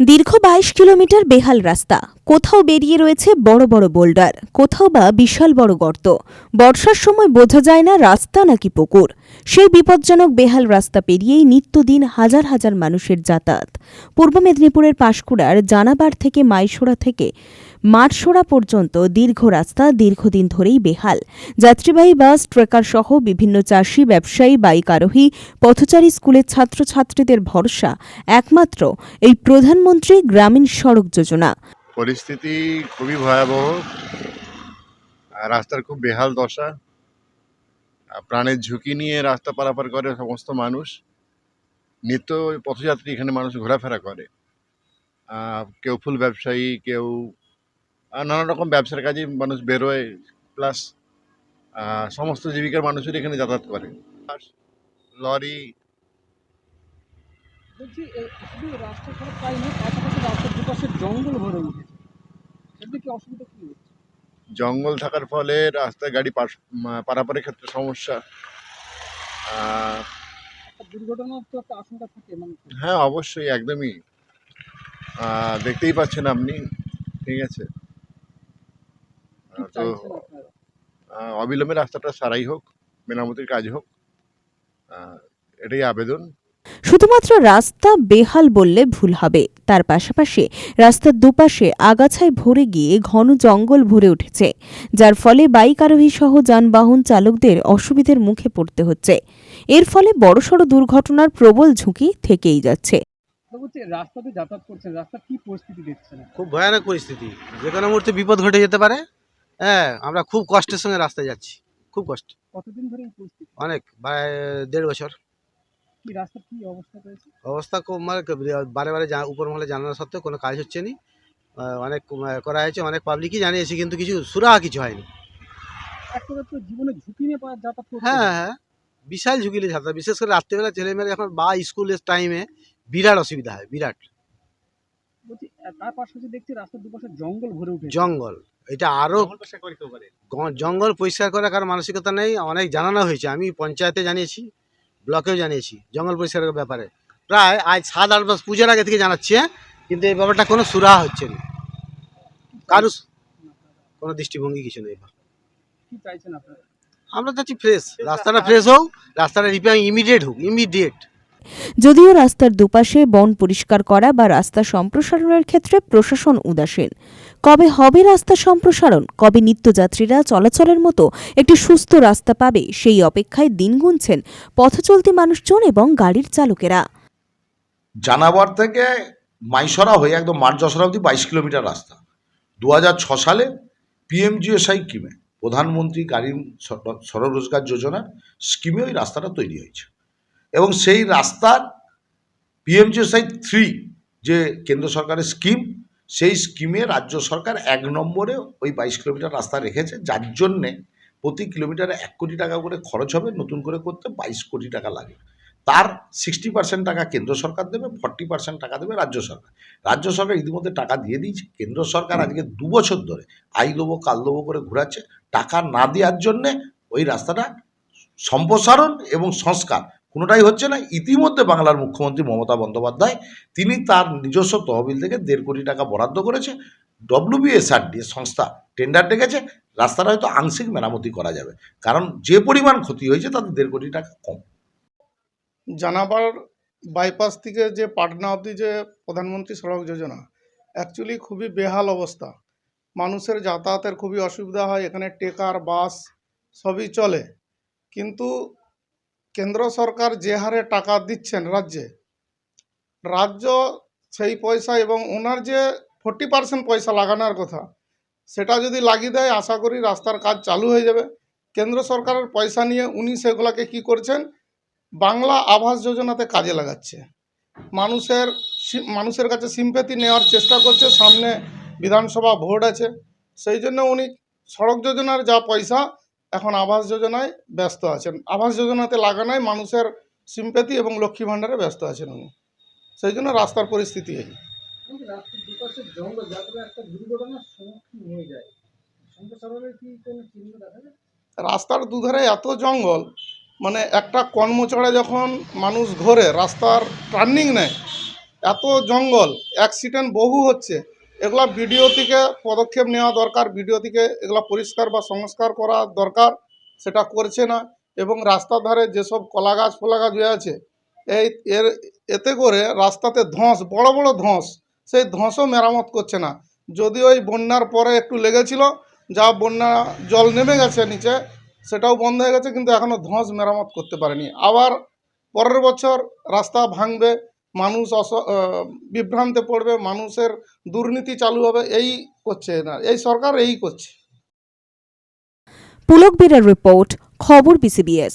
দীর্ঘ বাইশ কিলোমিটার বেহাল রাস্তা। কোথাও বেরিয়ে রয়েছে বড় বড় বোল্ডার, কোথাও বা বিশাল বড় গর্ত। বর্ষার সময় বোঝা যায় না রাস্তা নাকি পুকুর। সেই বিপজ্জনক বেহাল রাস্তা পেরিয়েই নিত্যদিন হাজার হাজার মানুষের যাতায়াত। পূর্ব মেদিনীপুরের পাশকুড়ার জানাবার থেকে মাইসোড়া থেকে মাঠসোড়া পর্যন্ত দীর্ঘ রাস্তা দীর্ঘদিন ধরেই বেহাল। যাত্রীবাহী বাস, ট্রেকার সহ বিভিন্ন চাষি, ব্যবসায়ী, বাইক আরোহী, পথচারী, স্কুলের ছাত্রছাত্রীদের ভরসা একমাত্র এই প্রধানমন্ত্রী গ্রামীণ সড়ক যোজনা। পরিস্থিতি খুবই ভয়াবহ। রাস্তার খুব বেহাল দশা। প্রাণের ঝুঁকি নিয়ে রাস্তা পারাপার করে সমস্ত মানুষ। নিত্য পথযাত্রী এখানে মানুষ ঘোরাফেরা করে। কেউ ফুল ব্যবসায়ী, কেউ নানা রকম ব্যবসার কাজে মানুষ বেরোয় প্লাস সমস্ত জীবিকার মানুষের এখানে যাতায়াত করে। লরি। জঙ্গল ভরে অসুবিধা কি জঙ্গল থাকার ফলে রাস্তায় গাড়ি পারাপারের ক্ষেত্রে সমস্যা। হ্যাঁ অবশ্যই একদমই। দেখতেই পাচ্ছেন আপনি ঠিক আছে। তো অবিলম্বে রাস্তাটা সারাই হোক মেরামতির কাজ হোক এটাই আবেদন। শুধুমাত্র রাস্তা বেহাল বললে ভুল হবে তার পাশাপাশি রাস্তার দুপাশে আগাছায় ভরে গিয়ে ঘন জঙ্গল ভরে উঠেছে যার ফলে বাইক আরোহী সহ যানবাহন চালকদের অসুবিধার মুখে পড়তে হচ্ছে। এর ফলে বড়সড় দুর্ঘটনার প্রবল ঝুঁকি থেকেই যাচ্ছে। রাস্তাতে যাতায়াত করছেন রাস্তার কি পরিস্থিতি দেখছেন? খুব ভয়ানক পরিস্থিতি। যে কোনো মুহূর্তে বিপদ ঘটে যেতে পারে। হ্যাঁ আমরা খুব কষ্টের সঙ্গে রাস্তায় যাচ্ছি। খুব কষ্ট। কতদিন ধরে অনেক দেড় বছর। অবস্থা খুব মানে বারে বারে উপর মহলে জানানো সত্ত্বেও কোনো কাজ হচ্ছে না। অনেক করা হয়েছে অনেক পাবলিকই জানিয়েছে কিন্তু কিছু সুরাহা কিছু হয়নি। ঝুঁকি নিয়ে যাতায়াত হ্যাঁ হ্যাঁ বিশাল ঝুঁকিলে ছাত্র বিশেষ করে রাত্রেবেলা ছেলেমেয়েরা এখন বা স্কুলের টাইমে বিরাট অসুবিধা হয় বিরাট। তার পাশাপাশি দেখছি রাস্তার দুপাশে জঙ্গল ভরে উঠেছে। জঙ্গল। এটা আরও জঙ্গল পরিষ্কার করার কারণ মানসিকতা নেই অনেক জানানো হয়েছে। আমি পঞ্চায়েতে জানিয়েছি ব্লকেও জানিয়েছি জঙ্গল পরিষ্কারের ব্যাপারে। প্রায় আজ সাত আট মাস পুজোর আগে থেকে জানাচ্ছি হ্যাঁ? কিন্তু এই ব্যাপারটা কোনো সুরাহা হচ্ছে না। কারও কোনো দৃষ্টিভঙ্গি কিছু নেই। কি চাইছেন আপনারা? আমরা চাচ্ছি ফ্রেশ রাস্তাটা ফ্রেশ হোক রাস্তাটা রিপেয়ারিং ইমিডিয়েট হোক ইমিডিয়েট যদিও রাস্তার দুপাশে বন পরিষ্কার করা বা রাস্তা সম্প্রসারণের ক্ষেত্রে প্রশাসন উদাসীন কবে হবে রাস্তা সম্প্রসারণ? কবে নিত্যযাত্রীরা চলাচলের মতো একটি সুস্থ রাস্তা পাবে? সেই অপেক্ষায় দিন গুনছেন পথচলতি মানুষজন এবং গাড়ির চালকেরা। জানাবার থেকে মাইসরা হয়ে একদম মাঠ যশোর অবধি বাইশ কিলোমিটার রাস্তা। দু সালে পিএমজিএসআই স্কিমে প্রধানমন্ত্রী গাড়ি সড়ক রোজগার যোজনা স্কিমে ওই রাস্তাটা তৈরি হয়েছে। এবং সেই রাস্তার পিএমজিএসআই থ্রি যে কেন্দ্র সরকারের স্কিম সেই স্কিমে রাজ্য সরকার এক নম্বরে ওই বাইশ কিলোমিটার রাস্তা রেখেছে যার জন্যে প্রতি কিলোমিটারে এক কোটি টাকা করে খরচ হবে নতুন করে করতে বাইশ কোটি টাকা লাগে। তার সিক্সটি পার্সেন্ট টাকা কেন্দ্র সরকার দেবে ফর্টি পার্সেন্ট টাকা দেবে রাজ্য সরকার। রাজ্য সরকার ইতিমধ্যে টাকা দিয়ে দিয়েছে। কেন্দ্র সরকার আজকে দু বছর ধরে আই দেবো কাল দেবো করে ঘোরাচ্ছে। টাকা না দেওয়ার জন্যে ওই রাস্তাটা সম্প্রসারণ এবং সংস্কার কোনোটাই হচ্ছে না। ইতিমধ্যে বাংলার মুখ্যমন্ত্রী মমতা বন্দ্যোপাধ্যায় তিনি তার নিজস্ব তহবিল থেকে দেড় কোটি টাকা বরাদ্দ করেছে। ডব্লিউবিএসআরডি সংস্থা টেন্ডার ডেকেছে। রাস্তাটা হয়তো আংশিক মেরামতি করা যাবে। কারণ যে পরিমাণ ক্ষতি হয়েছে তাতে দেড় কোটি টাকা কম। জানাবার বাইপাস থেকে যে পাটনা অবধি যে প্রধানমন্ত্রী সড়ক যোজনা অ্যাকচুয়ালি খুবই বেহাল অবস্থা। মানুষের যাতায়াতের খুবই অসুবিধা হয়। এখানে টেকার, বাস সবই চলে। কিন্তু কেন্দ্র সরকার যে হারে টাকা দিচ্ছেন রাজ্যে, রাজ্য সেই পয়সা এবং ওনার যে ফোর্টি পার্সেন্ট পয়সা লাগানোর কথা, সেটা যদি লাগিয়ে দেয়, আশা করি রাস্তার কাজ চালু হয়ে যাবে। কেন্দ্র সরকারের পয়সা নিয়ে উনি সেগুলোকে কী করছেন? বাংলা আবাস যোজনাতে কাজে লাগাচ্ছে। মানুষের মানুষের কাছে সিম্পেতি নেওয়ার চেষ্টা করছে, সামনে বিধানসভা ভোট আছে। সেই জন্য উনি সড়ক যোজনার যা পয়সা এখন আবাস যোজনায় ব্যস্ত আছেন। আবাস যোজনাতে লাগানোয় মানুষের সিম্পেতি এবং লক্ষ্মী ভাণ্ডারে ব্যস্ত আছেন উনি। সেই জন্য রাস্তার পরিস্থিতি এই। রাস্তার দুধারে এত জঙ্গল মানে একটা কর্মচড়ে যখন মানুষ ঘোরে রাস্তার টার্নিং নেয় এত জঙ্গল অ্যাক্সিডেন্ট বহু হচ্ছে। এগুলা ভিডিও থেকে পদক্ষেপ নেওয়া দরকার, ভিডিও থেকে এগুলা পরিষ্কার বা সংস্কার করা দরকার, সেটা করছে না। এবং রাস্তার ধারে যেসব কলা গাছ ফলা গাছ হয়ে আছে, এই এর এতে করে রাস্তাতে ধস, বড় বড় ধস, সেই ধসও মেরামত করছে না। যদিও এই বন্যার পরে একটু লেগেছিল, যা বন্যা জল নেমে গেছে নিচে, সেটাও বন্ধ হয়ে গেছে, কিন্তু এখনও ধস মেরামত করতে পারেনি। আবার পরের বছর রাস্তা ভাঙবে মানুষ অস বিভ্রান্তে পড়বে, মানুষের দুর্নীতি চালু হবে, এই করছে না এই সরকার এই করছে। পুলক বেরার রিপোর্ট খবর বিসিবিএস